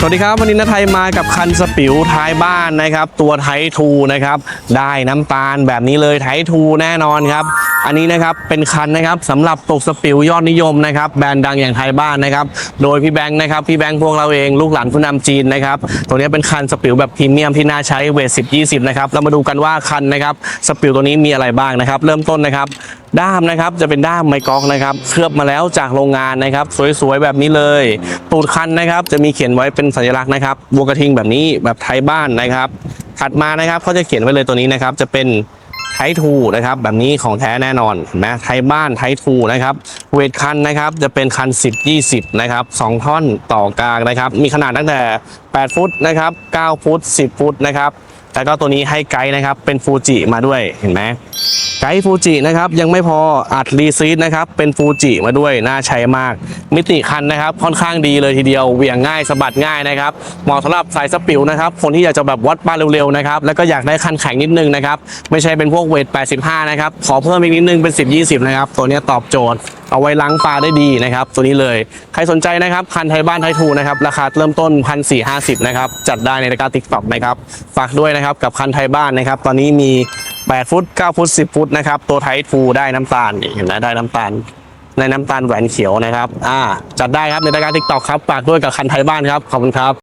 สวัสดีครับ วันนี้นาไทยมากับคันสปิวท้ายบ้านนะครับ ตัวไททูนะครับ ได้น้ำตาลแบบนี้เลยไททูแน่นอนครับอันนี้นะครับเป็นคันนะครับสำหรับตกสปิวยอดนิยมนะครับแบรนด์ดังอย่างไทยบ้านนะครับโดยพี่แบงค์นะครับพี่แบงค์พวกเราเองลูกหลานผู้นำจีนนะครับตัวนี้เป็นคันสปิวแบบพรีเมียมที่น่าใช้เวทสิบยี่สิบนะครับเรามาดูกันว่าคันนะครับสปิวตัวนี้มีอะไรบ้างนะครับเริ่มต้นนะครับด้ามนะครับจะเป็นด้ามไมกอกนะครับเคลือบมาแล้วจากโรงงานนะครับ สวยๆแบบนี้เลยตูดคันนะครับจะมีเขียนไว้เป็นสัญลักษณ์นะครับวัวกระทิงแบบนี้แบบไทยบ้านนะครับถัดมานะครับเขาจะเขียนไว้เลยตัวนี้นะครับจะเป็น ไททูนะครับแบบนี้ของแท้แน่นอนเห็นไหมไทยบ้านไททูนะครับเวทคันนะครับจะเป็นคัน 10 20นะครับสองท่อนต่อกลางนะครับมีขนาดตั้งแต่ 8 ฟุตนะครับ9ฟุต 10 ฟุตนะครับแล้วก็ตัวนี้ให้ไกด์นะครับเป็นฟูจิมาด้วยเห็นไหม ไกด์ฟูจินะครับยังไม่พออัดรีซีดนะครับเป็นฟูจิมาด้วยน่าใช้มาก มิติคันนะครับค่อนข้างดีเลยทีเดียวเหวี่ยงง่ายสะบัดง่ายนะครับเหมาะสำหรับสายสปิวนะครับคนที่อยากจะแบบวัดปลาเร็วๆนะครับแล้วก็อยากได้คันแข็งนิดนึงนะครับไม่ใช่เป็นพวกเวท 85 นะครับขอเพิ่มอีกนิดนึงเป็น 10 20 นะครับตัวนี้ตอบโจทย์เอาไว้ล้างปลาได้ดีนะครับ ตัวนี้เลย ใครสนใจนะครับ คันไทยบ้านไทยทูนะครับ ราคาเริ่มต้น 1,450 นะครับ จัดได้ในรายการติ๊กต็อกนะครับ ฝากด้วยนะครับ กับคันไทยบ้านนะครับ ตอนนี้มี 8 ฟุต 9 ฟุต 10 ฟุตนะครับ ตัวไททูได้น้ำตาลนี่เห็นไหมได้น้ำตาลในน้ำตาลแหวนเขียวนะครับ อ่า จัดได้ครับในรายการทิกตอกครับฝากด้วยกับคันไทยบ้านครับ ขอบคุณครับ